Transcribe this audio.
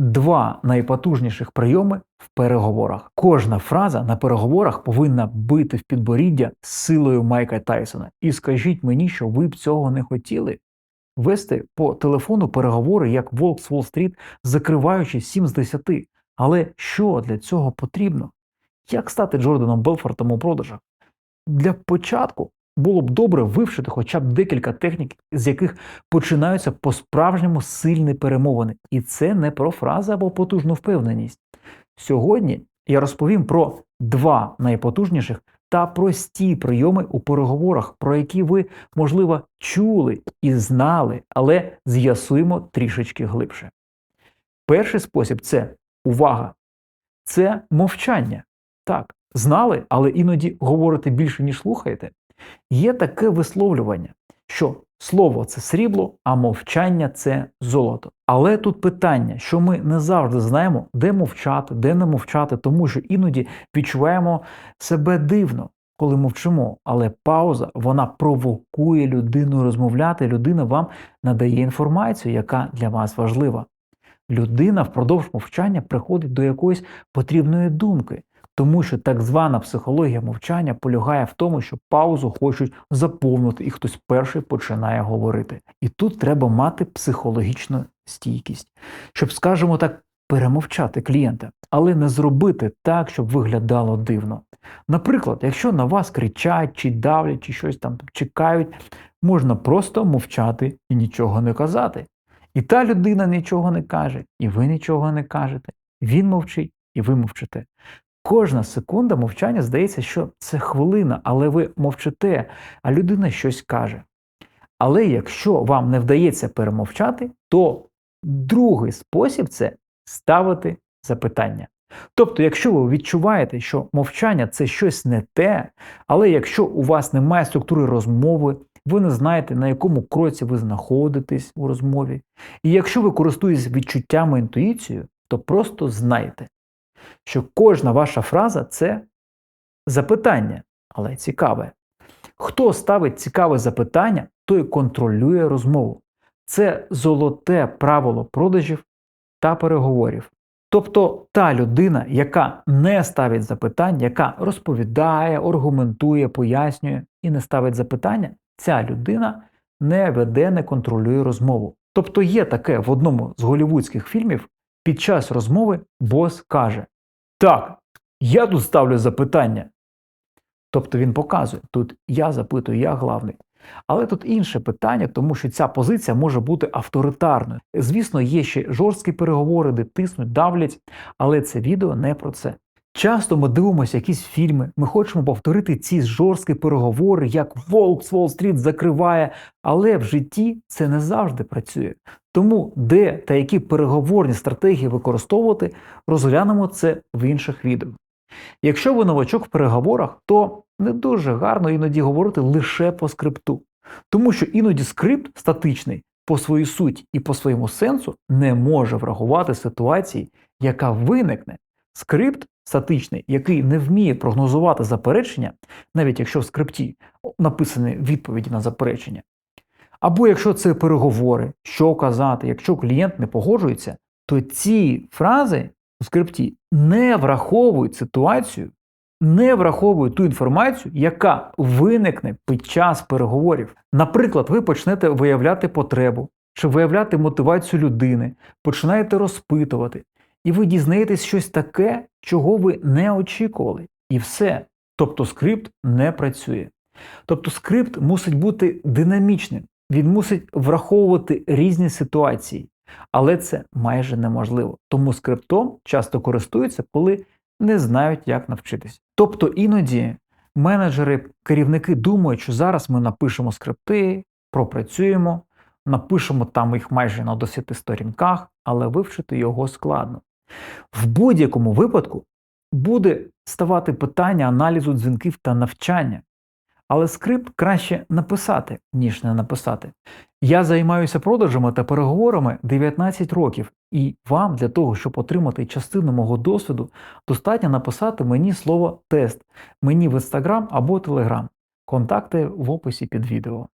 два найпотужніших прийоми в переговорах. Кожна фраза на переговорах повинна бити в підборіддя з силою Майка Тайсона. І скажіть мені, що ви б цього не хотіли. Вести по телефону переговори як Волк з Уолл-стріт, закриваючи 7 з 10. Але що для цього потрібно? Як стати Джорданом Белфортом у продажах? Для початку було б добре вивчити хоча б декілька технік, з яких починаються по-справжньому сильні перемовини. І це не про фрази або потужну впевненість. Сьогодні я розповім про два найпотужніших та прості прийоми у переговорах, про які ви, можливо, чули і знали, але з'ясуємо трішечки глибше. Перший спосіб це увага, це мовчання. Так, знали, але іноді говорите більше, ніж слухаєте. Є таке висловлювання, що слово це срібло, а мовчання це золото. Але тут питання, що ми не завжди знаємо, де мовчати, де не мовчати, тому що іноді відчуваємо себе дивно, коли мовчимо. Але пауза вона провокує людину розмовляти. Людина вам надає інформацію, яка для вас важлива. Людина впродовж мовчання приходить до якоїсь потрібної думки. Тому що так звана психологія мовчання полягає в тому, що паузу хочуть заповнити, і хтось перший починає говорити. І тут треба мати психологічну стійкість, щоб, скажімо так, перемовчати клієнта, але не зробити так, щоб виглядало дивно. Наприклад, якщо на вас кричать, чи давлять, чи щось там чекають, можна просто мовчати і нічого не казати. І та людина нічого не каже, і ви нічого не кажете. Він мовчить, і ви мовчите. Кожна секунда мовчання здається, що це хвилина, але ви мовчите, а людина щось каже. Але якщо вам не вдається перемовчати, то другий спосіб це ставити запитання. Тобто, якщо ви відчуваєте, що мовчання це щось не те, але якщо у вас немає структури розмови, ви не знаєте, на якому кроці ви знаходитесь у розмові, і якщо ви користуєтесь відчуттями інтуїцією, то просто знайте, що кожна ваша фраза це запитання, але цікаве. Хто ставить цікаве запитання, той контролює розмову. Це золоте правило продажів та переговорів. Тобто та людина, яка не ставить запитань, яка розповідає, аргументує, пояснює і не ставить запитання, ця людина не веде, не контролює розмову. Тобто є таке в одному з голівудських фільмів під час розмови бос каже: Так, я тут ставлю запитання. Тобто він показує, тут я запитую, я главний. Але тут інше питання, тому що ця позиція може бути авторитарною. Звісно, є ще жорсткі переговори, де тиснуть, давлять, але це відео не про це. Часто ми дивимося якісь фільми, ми хочемо повторити ці жорсткі переговори, як Волк з Уолл-стріт закриває, але в житті це не завжди працює. Тому де та які переговорні стратегії використовувати, розглянемо це в інших відео. Якщо ви новачок в переговорах, то не дуже гарно іноді говорити лише по скрипту, тому що іноді скрипт статичний по своїй суті і по своєму сенсу не може врахувати ситуації, яка виникне. Скрипт статичний, який не вміє прогнозувати заперечення, навіть якщо в скрипті написані відповіді на заперечення. Або якщо це переговори, що казати, якщо клієнт не погоджується, то ці фрази у скрипті не враховують ситуацію, не враховують ту інформацію, яка виникне під час переговорів. Наприклад, ви почнете виявляти потребу чи виявляти мотивацію людини, починаєте розпитувати, і ви дізнаєтесь щось таке, чого ви не очікували. І все. Тобто скрипт не працює. Тобто скрипт мусить бути динамічним, він мусить враховувати різні ситуації. Але це майже неможливо. Тому скриптом часто користуються, коли не знають, як навчитися. Тобто іноді менеджери, керівники думають, що зараз ми напишемо скрипти, пропрацюємо, напишемо там їх майже на 10 сторінках, але вивчити його складно. В будь-якому випадку буде ставати питання аналізу дзвінків та навчання. Але скрипт краще написати, ніж не написати. Я займаюся продажами та переговорами 19 років, і вам для того, щоб отримати частину мого досвіду, достатньо написати мені слово тест, мені в Instagram або Telegram. Контакти в описі під відео.